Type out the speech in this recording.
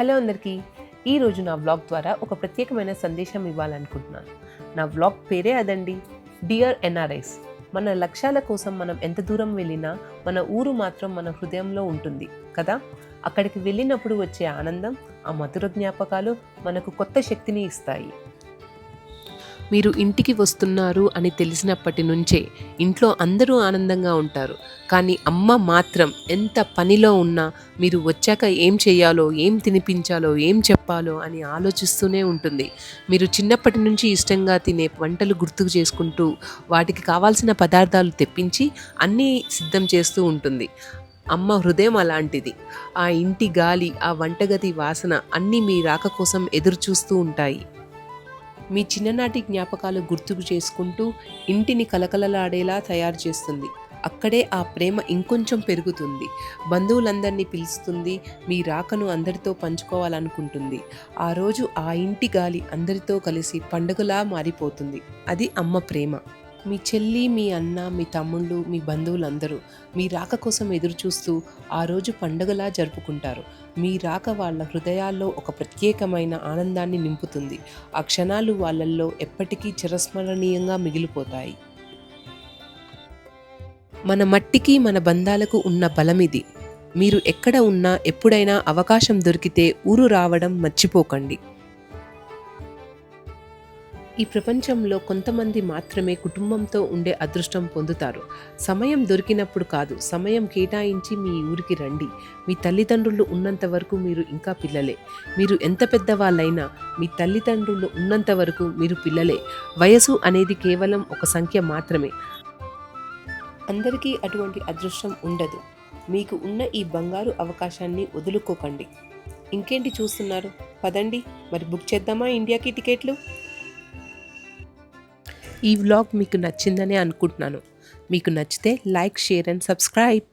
Hello అందరికీ. ఈరోజు నా వ్లాగ్ ద్వారా ఒక ప్రత్యేకమైన సందేశం ఇవ్వాలనుకుంటున్నాను. నా వ్లాగ్ పేరే అదండి డియర్ ఎన్ఆర్ఐస్ మన లక్ష్యాల కోసం మనం ఎంత దూరం వెళ్ళినా మన ఊరు మాత్రం మన హృదయంలో ఉంటుంది కదా? అక్కడికి వెళ్ళినప్పుడు వచ్చే ఆనందం ఆ మధుర జ్ఞాపకాలు మనకు కొత్త శక్తిని ఇస్తాయి. మీరు ఇంటికి వస్తున్నారు అని తెలిసినప్పటి నుంచే ఇంట్లో అందరూ ఆనందంగా ఉంటారు. కానీ అమ్మ మాత్రం ఎంత పనిలో ఉన్నా మీరు వచ్చాక ఏం చేయాలో ఏం తినిపించాలో ఏం చెప్పాలో అని ఆలోచిస్తూనే ఉంటుంది. మీరు చిన్నప్పటి నుంచి ఇష్టంగా తినే వంటలు గుర్తుకు చేసుకుంటూ వాటికి కావాల్సిన పదార్థాలు తెప్పించి అన్నీ సిద్ధం చేస్తూ ఉంటుంది. అమ్మ హృదయం అలాంటిది. ఆ ఇంటి గాలి ఆ వంటగది వాసన అన్నీ మీ రాక కోసం ఎదురు చూస్తూ ఉంటాయి. మీ చిన్ననాటి జ్ఞాపకాలు గుర్తుకు చేసుకుంటూ ఇంటిని కలకలలాడేలా తయారు చేస్తుంది. అక్కడే ఆ ప్రేమ ఇంకొంచెం పెరుగుతుంది. బంధువులందరినీ పిలుస్తుంది. మీ రాకను అందరితో పంచుకోవాలనుకుంటుంది. ఆ రోజు ఆ ఇంటి గాలి అందరితో కలిసి పండుగలా మారిపోతుంది. అది అమ్మ ప్రేమ. మీ చెల్లి మీ అన్న మీ తమ్ముళ్ళు మీ బంధువులందరూ మీ రాక కోసం ఎదురు చూస్తూ ఆ రోజు పండగలా జరుపుకుంటారు. మీ రాక వాళ్ళ హృదయాల్లో ఒక ప్రత్యేకమైన ఆనందాన్ని నింపుతుంది. ఆ క్షణాలు వాళ్ళల్లో ఎప్పటికీ చిరస్మరణీయంగా మిగిలిపోతాయి. మన మట్టికి మన బంధాలకు ఉన్న బలమిది. మీరు ఎక్కడ ఉన్నా ఎప్పుడైనా అవకాశం దొరికితే ఊరు రావడం మర్చిపోకండి. ఈ ప్రపంచంలో కొంతమంది మాత్రమే కుటుంబంతో ఉండే అదృష్టం పొందుతారు. సమయం దొరికినప్పుడు కాదు సమయం కేటాయించి మీ ఊరికి రండి. మీ తల్లిదండ్రులు ఉన్నంత వరకు మీరు ఇంకా పిల్లలే. మీరు ఎంత పెద్దవాళ్ళైనా మీ తల్లిదండ్రులు ఉన్నంత వరకు మీరు పిల్లలే. వయసు అనేది కేవలం ఒక సంఖ్య మాత్రమే. అందరికీ అటువంటి అదృష్టం ఉండదు. మీకు ఉన్న ఈ బంగారు అవకాశాన్ని వదులుకోకండి. ఇంకేంటి చూస్తున్నారు? పదండి. మరి బుక్ చేద్దామా ఇండియాకి టికెట్లు? ఈ వ్లాగ్ మీకు నచ్చిందని అనుకుంటున్నాను. మీకు నచ్చితే లైక్ షేర్ అండ్ సబ్స్క్రైబ్.